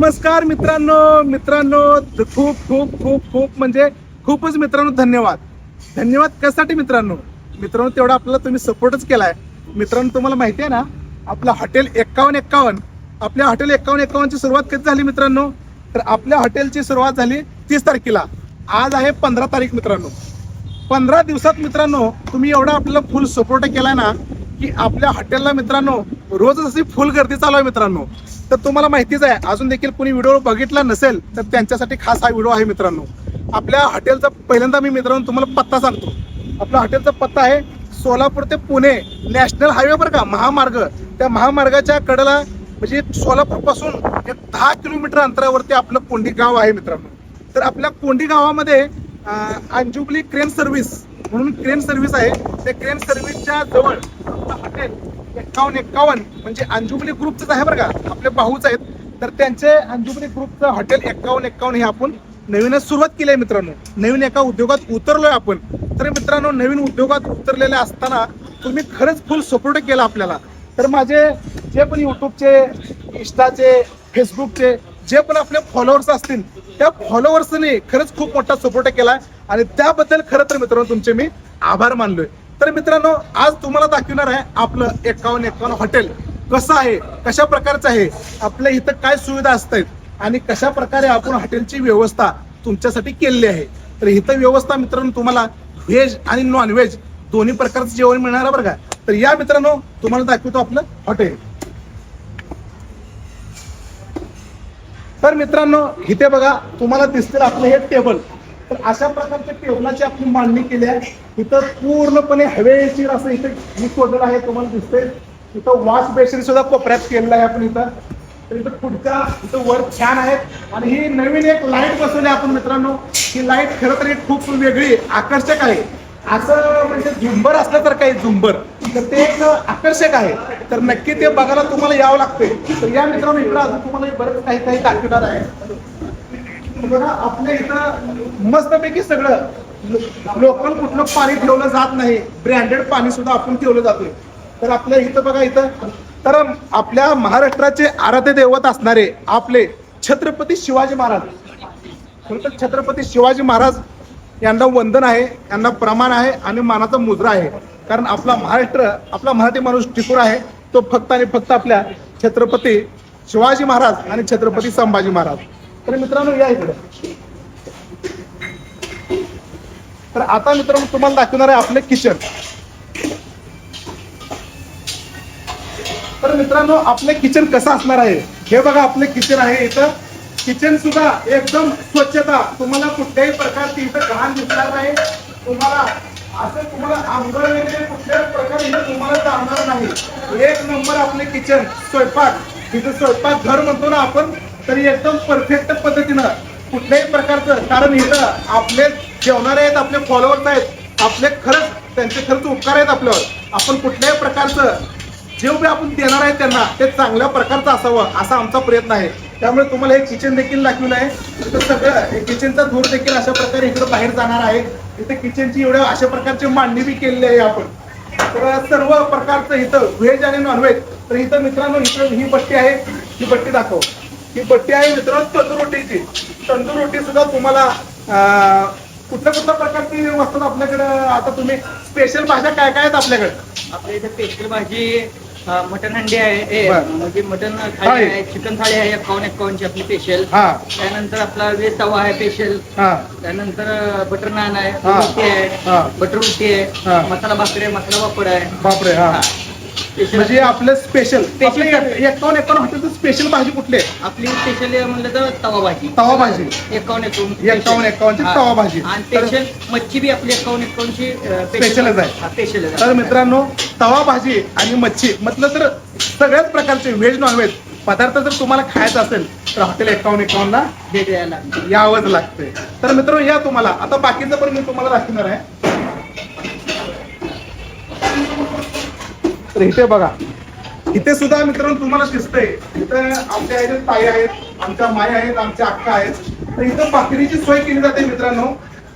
नमस्कार मित्रांनो मित्रांनो खूप खूप खूप खूप म्हणजे खूपच मित्रांनो धन्यवाद. धन्यवाद कशासाठी मित्रांनो? मित्रांनो तेवढा आपल्याला तुम्ही सपोर्टच केलाय. मित्रांनो तुम्हाला माहिती आहे ना आपलं हॉटेल एक्कावन्न एक्कावन्न. आपल्या हॉटेल एक्कावन्न एक्कावन्नची सुरुवात कधी झाली मित्रांनो? तर आपल्या हॉटेलची सुरुवात झाली तीस तारखेला. आज आहे पंधरा तारीख मित्रांनो. पंधरा दिवसात मित्रांनो तुम्ही एवढा आपल्याला फुल सपोर्ट केलाय ना की आपल्या हॉटेलला मित्रांनो रोज अशी फुल गर्दी चालू आहे मित्रांनो. तर तुम्हाला माहितीच आहे अजून देखील कोणी व्हिडिओ बघितला नसेल तर त्यांच्यासाठी खास हा व्हिडिओ आहे मित्रांनो. आपल्या हॉटेलचा पहिल्यांदा मी मित्रांनो तुम्हाला पत्ता सांगतो. आपल्या हॉटेलचा पत्ता आहे सोलापूर ते पुणे नॅशनल हायवे बरं का महामार्ग. त्या महामार्गाच्या कडेला म्हणजे सोलापूरपासून एक दहा किलोमीटर अंतरावरती आपलं कोंडी गाव आहे मित्रांनो. तर आपल्या कोंडी गावामध्ये अंजुबली क्रेन सर्व्हिस म्हणून क्रेन सर्व्हिस आहे. त्या क्रेन सर्व्हिसच्या जवळ हॉटेल एक्कावन्न एक्कावन्न म्हणजे अंजुबली ग्रुपचंच आहे बरं का. आपले भाऊच आहेत. तर त्यांचे अंजुबली ग्रुपचं हॉटेल एक्कावन्न एक्कावन्न हे आपण नवीनच सुरुवात केली आहे मित्रांनो. नवीन एका उद्योगात उतरलोय आपण. तर मित्रांनो नवीन उद्योगात उतरलेले असताना तुम्ही खरंच फुल सपोर्ट केला आपल्याला. तर माझे जे पण युट्यूबचे इंस्टाचे फेसबुकचे जे पण आपले फॉलोअर्स असतील त्या फॉलोअर्सने खरंच खूप मोठा सपोर्ट केला आणि त्याबद्दल खरं तर मित्रांनो तुमचे मी आभार मानलोय. तर मित्रांनो आज तुम्हाला दाखवणार आहे आपलं एकावन्न एकावन्न हॉटेल. कसं आहे? कशा प्रकारचं आहे? आपल्या इथं काय सुविधा असतात? आणि कशा प्रकारे आपण हॉटेलची व्यवस्था तुमच्यासाठी केलेली आहे? तर इथं व्यवस्था मित्रांनो तुम्हाला व्हेज आणि नॉन व्हेज दोन्ही प्रकारचं जेवण मिळणार आहे बरं का? तर या मित्रांनो तुम्हाला दाखवतो आपलं हॉटेल. तर मित्रांनो इथे बघा तुम्हाला दिसतील आपलं हे टेबल. तर अशा प्रकारच्या टेबलाची आपली मांडणी केली आहे. इथं पूर्णपणे हवेशीर असं इथं मी सोडलेलं आहे तुम्हाला दिसतंय. इथं वॉश बेसिन सुद्धा कोपऱ्यात केलेलं आहे आपण इथं. तर इथं पुढच्या इथं वर छान आहेत. आणि ही नवीन एक लाइट बसवली आपण मित्रांनो. ही लाइट खरं तर खूप वेगळी आकर्षक आहे. असं म्हणजे झुंबर असलं तर काही झुंबर तर ते एक आकर्षक आहे. तर नक्की ते बघायला तुम्हाला यावं लागतंय. तर या मित्रांनो इकडं अजून तुम्हाला बरंच काही काही दाखवणार आहे. बघा आपल्या इथं मस्तपैकी सगळं लोकल कुठलं पाणी ठेवलं जात नाही. ब्रँडेड पाणी सुद्धा आपण ठेवलं जातोय. तर आपल्या इथं बघा इथं तर आपल्या महाराष्ट्राचे आराध्य दैवत असणारे आपले छत्रपती शिवाजी महाराज. खरं तर छत्रपती शिवाजी महाराज यांना वंदन आहे यांना प्रमाण आहे आणि मानाचा मुद्रा आहे. कारण आपला महाराष्ट्र आपला मराठी माणूस टिकूर आहे तो फक्त आणि फक्त आपल्या छत्रपती शिवाजी महाराज आणि छत्रपती संभाजी महाराज. तर मित्रांनो या इकडे. तर आता मित्रांनो तुम्हाला दाखवणार आहे आपले किचन. तर मित्रांनो आपले किचन कसं असणार आहे? हे बघा आपले किचन आहे इथं. किचन सुद्धा एकदम स्वच्छता. तुम्हाला कुठल्याही प्रकारची इथं घाण दिसणार नाही. तुम्हाला असं तुम्हाला आंघोळ वगैरे कुठल्याच प्रकारे इथं तुम्हाला चालणार नाही. एक नंबर आपले किचन स्वयंपाक. इथं स्वयंपाक घर म्हणतो ना आपण तरी एकदम परफेक्ट पद्धतीनं कुठल्याही प्रकारचं कारण इथं आपले जेवणारे आहेत आपले फॉलोअर्स आहेत आपले खरंच त्यांचे खरंच उपकार आहेत आपल्यावर. आपण कुठल्याही प्रकारचं जे आपण देणार आहे त्यांना ते चांगल्या प्रकारचं असावं असा आमचा प्रयत्न आहे. त्यामुळे तुम्हाला हे किचन देखील दाखवलं आहे. तर सगळं हे किचनचा धूर देखील अशा प्रकारे इकडे बाहेर जाणार आहे. इथे किचनची एवढ्या अशा प्रकारची मांडणी बी केलेली आहे आपण. तर सर्व प्रकारचं इथं व्हेज आणि नॉनव्हेज तर इथं मित्रांनो इथं ही बट्टी आहे. ही बट्टी दाखव. ही बट्टी आहे मित्रांनो तंदूर रोटीची तंदूर रोटी सुद्धा तुम्हाला कुठल्या कुठल्या प्रकारची वस्तू आपल्याकडे आता तुम्ही स्पेशल भाज्या काय काय आहेत आपल्याकडे आपल्या इथे स्पेशल भाजी अं, मटन हंडी आहे ए, बर. म्हणजे मटन थाळी. आहे चिकन थाळी आहे एकावन्न एकावन्नची आपली स्पेशल हा त्यानंतर आपला वेज तवा आहे स्पेशल हा त्यानंतर बटर नान आहे हा. रोटी आहे. बटर रोटी हा. आहे मसाला भाकरी आहे मसाला पापड आहे बापरे हा हा. म्हणजे आपलं स्पेशल Special. एकावन्न एकावन्न हॉटेलचं स्पेशल भाजी कुठली आहे? आपली स्पेशल म्हणलं तर तवा भाजी. तवा भाजी. एकावन्न एकावन्न एकावन्नची तवा भाजी. आणि तर- स्पेशल मच्छी बी आपली एकावन्न एकावन्नची Specialच आहे. स्पेशल तर मित्रांनो तवा भाजी आणि मच्छी म्हटलं तर सगळ्याच प्रकारचे व्हेज नॉनव्हेज पदार्थ जर तुम्हाला खायचा असेल तर हॉटेल एकावन्न एकावन्नला भेट द्यायला यावंच लागतंय. तर मित्रांनो या तुम्हाला. आता बाकीचं पण मी तुम्हाला दाखवणार आहे. तर इथे बघा. इथे सुद्धा मित्रांनो तुम्हाला दिसतंय. इथं आमच्या ह्याच्यात ताई आहेत आमच्या माय आहेत आमच्या अक्का आहेत. तर इथं भाकरीची सोय केली जाते मित्रांनो.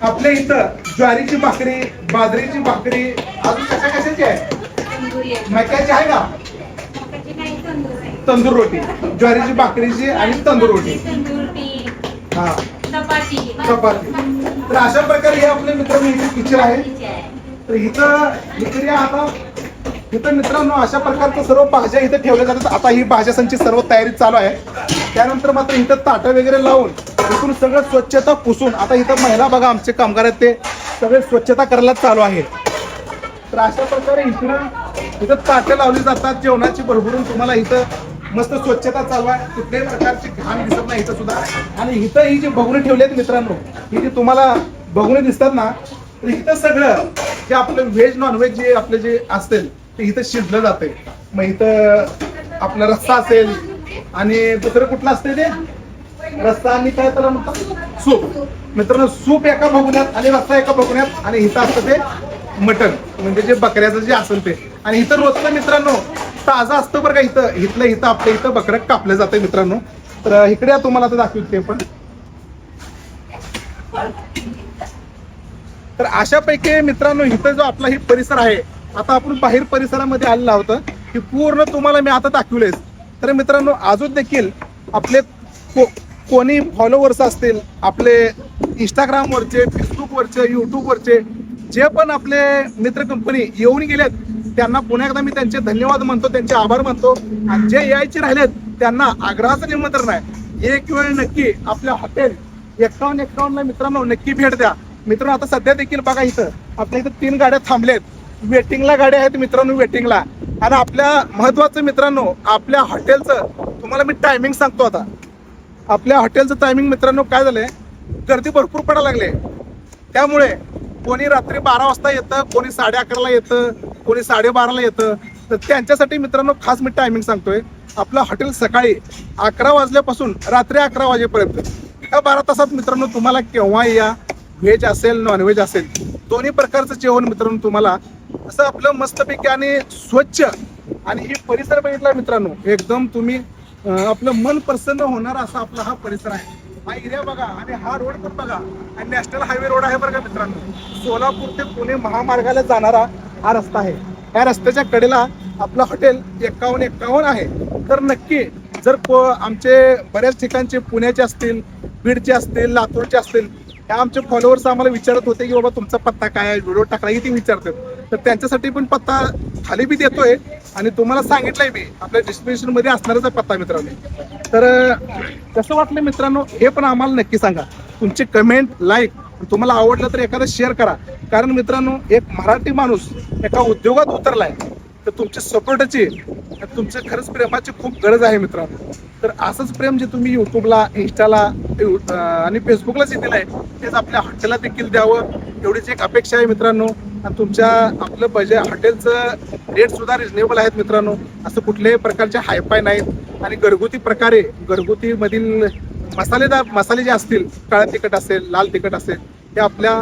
आपल्या इथं ज्वारीची भाकरी बाजरीची भाकरी अजून कशा कशाची आहे? मक्याची आहे का? नाही तंदूर तंदूर रोटी. ज्वारीची भाकरीची आणि तंदूर रोटी. हा. चपाती. तर अशा प्रकारे हे आपले मित्रांनो इथे किचन आहे. तर इथं इकडे आता इथं मित्रांनो अशा प्रकारचं सर्व भाज्या इथे ठेवल्या जातात. आता ही भाज्यासांची सर्व तयारी चालू आहे. त्यानंतर मात्र इथं ताटं वगैरे लावून इथून सगळं स्वच्छता पुसून आता इथं महिला बघा आमचे कामगार आहेत ते सगळे स्वच्छता करायला चालू आहे. तर अशा प्रकारे इथं इथं ताटं लावली जातात जेवणाची भरभरून तुम्हाला इथं मस्त स्वच्छता चालू आहे. कुठल्याही प्रकारची घाण दिसत नाही इथं सुद्धा. आणि इथं ही जी बघुणे ठेवली आहेत मित्रांनो ही जी तुम्हाला बघुणे दिसतात ना तर इथं सगळं जे आपलं व्हेज नॉन व्हेज जे आपले जे असतील ते इथं शिजलं जाते मग इथं आपला रस्सा असेल आणि दुसरं कुठलं असते ते? रस्सा आणि काय त्याला म्हणतात? सूप. मित्रांनो सूप एका बघण्यात आणि रस्सा एका बघण्यात आणि इथं असतं ते मटन म्हणजे जे बकऱ्याचं जे असेल ते. आणि इथं रोजचं मित्रांनो ताजा असतं बरं का इथं. इथलं इथं आपल्या इथं बकरं कापलं जातं मित्रांनो. तर इकडे तुम्हाला आता दाखवते ते पण. तर अशापैकी मित्रांनो इथं जो आपला हे परिसर आहे आता आपण बाहेर परिसरामध्ये आलेलं होतं की पूर्ण तुम्हाला मी आता दाखवलेच तर मित्रांनो अजून देखील आपले को कोणी फॉलोवर्स असतील आपले इंस्टाग्रामवरचे फेसबुकवरचे यूट्यूबवरचे जे पण आपले मित्र कंपनी येऊन गेलेत त्यांना पुन्हा एकदा मी त्यांचे धन्यवाद म्हणतो त्यांचे आभार मानतो. आणि जे यायचे राहिलेत त्यांना आग्रहाचं निमंत्रण आहे एक वेळ नक्की आपल्या हॉटेल एकावन्न एकावन्नला मित्रांनो नक्की भेट द्या. मित्रांनो आता सध्या देखील बघा इथं आपल्या इथं तीन गाड्या थांबलेत. वेटिंगला गाड्या आहेत मित्रांनो वेटिंगला. आणि आपल्या महत्वाचं मित्रांनो आपल्या हॉटेलचं तुम्हाला मी टायमिंग सांगतो आता. आपल्या हॉटेलचं टायमिंग मित्रांनो काय झालंय? गर्दी भरपूर पडायला लागले. त्यामुळे कोणी रात्री बारा वाजता येतं कोणी साडे अकराला येतं कोणी साडेबाराला येतं. तर त्यांच्यासाठी मित्रांनो खास मी टायमिंग सांगतोय. आपलं हॉटेल सकाळी अकरा वाजल्यापासून रात्री अकरा वाजेपर्यंत. या बारा तासात मित्रांनो तुम्हाला केव्हा या व्हेज असेल नॉनव्हेज असेल दोन्ही प्रकारचं जेवण मित्रांनो तुम्हाला असं आपलं मस्तपैकी आणि स्वच्छ आणि हे परिसर बघितला मित्रांनो एकदम तुम्ही आपलं मन प्रसन्न होणार असा आपला हा परिसर आहे. हा एरिया बघा आणि हा रोड पण बघा. आणि नॅशनल हायवे रोड आहे बरं का मित्रांनो. सोलापूर ते पुणे महामार्गाला जाणारा हा रस्ता आहे. या रस्त्याच्या कडेला आपलं हॉटेल एकावन्न एकावन्न आहे. तर नक्की जर को आमचे बऱ्याच ठिकाणचे पुण्याचे असतील बीडचे असतील लातूरचे असतील ह्या आमचे फॉलोअर्स आम्हाला विचारत होते की बाबा तुमचा पत्ता काय आहे? व्हिडिओ टाकला की ते विचारतात. तर त्यांच्यासाठी पण पत्ता खाली बी देतोय आणि तुम्हाला सांगितलंय मी आपल्या डिस्क्रिप्शनमध्ये असणारच आहे पत्ता मित्रांनो. तर कसं वाटलं मित्रांनो? हे पण आम्हाला नक्की सांगा. तुमचे कमेंट लाईक तुम्हाला आवडलं तर एखादं शेअर करा. कारण मित्रांनो एक मराठी माणूस एका उद्योगात उतरलाय तर तुमच्या सपोर्टची तुमच्या खरंच प्रेमाची खूप गरज आहे मित्रांनो. तर असंच प्रेम जे तुम्ही युट्यूबला इंस्टाला आणि फेसबुकला जे दिलंय तेच आपल्या हॉटेलला देखील द्यावं. एवढीच एक अपेक्षा आहे मित्रांनो. आणि तुमच्या आपलं बजेट हॉटेलचं रेट सुद्धा रिजनेबल आहेत मित्रांनो. असं कुठल्याही प्रकारचे हायफाय नाहीत. आणि घरगुती प्रकारे घरगुतीमधील मसालेदार मसाले जे असतील काळा तिखट असेल लाल तिखट असेल ते आपल्या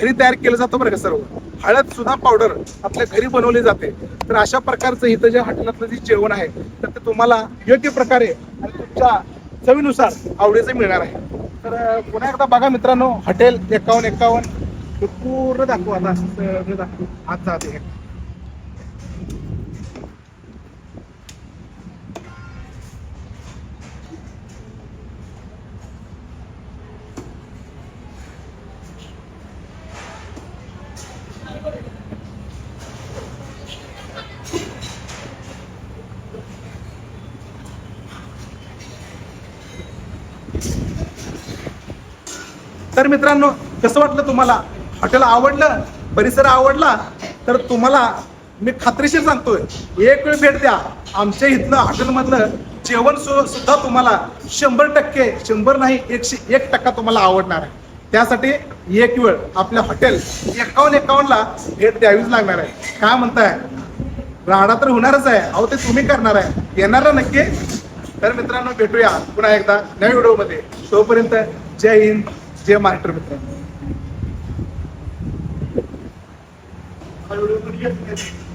घरी तयार केलं जातं बरं का सर्व. हळद सुद्धा पावडर आपल्या घरी बनवली जाते. तर अशा प्रकारचं इथं जे हॉटेलातलं जे जेवण आहे तर ते तुम्हाला योग्य प्रकारे आणि तुमच्या चवीनुसार आवडीचं मिळणार आहे. तर पुन्हा एकदा बघा मित्रांनो हॉटेल एकावन्न एकावन्न हे पूर्ण दाखवू आता. सगळं दाखवू. आज जाते तर मित्रांनो कसं वाटलं तुम्हाला हॉटेल आवडलं परिसर आवडला तर तुम्हाला मी खात्रीशीर सांगतोय एक वेळ भेट द्या. आमच्या इथलं हॉटेलमधलं जेवण सुद्धा तुम्हाला शंभर टक्के शंभर नाही एकशे एक टक्का तुम्हाला आवडणार आहे. त्यासाठी एक वेळ आपल्या हॉटेल एकावन्न एकावन्नला भेट द्यावीच लागणार आहे. काय म्हणताय? राडा तर होणारच आहे. अहो ते तुम्ही करणार आहे. येणार ना नक्की? तर मित्रांनो भेटूया पुन्हा एकदा नव्या व्हिडिओमध्ये. तोपर्यंत जय हिंद जय महाराष्ट्र मित्रांनो. हा व्हिडिओ कधी येत नाही.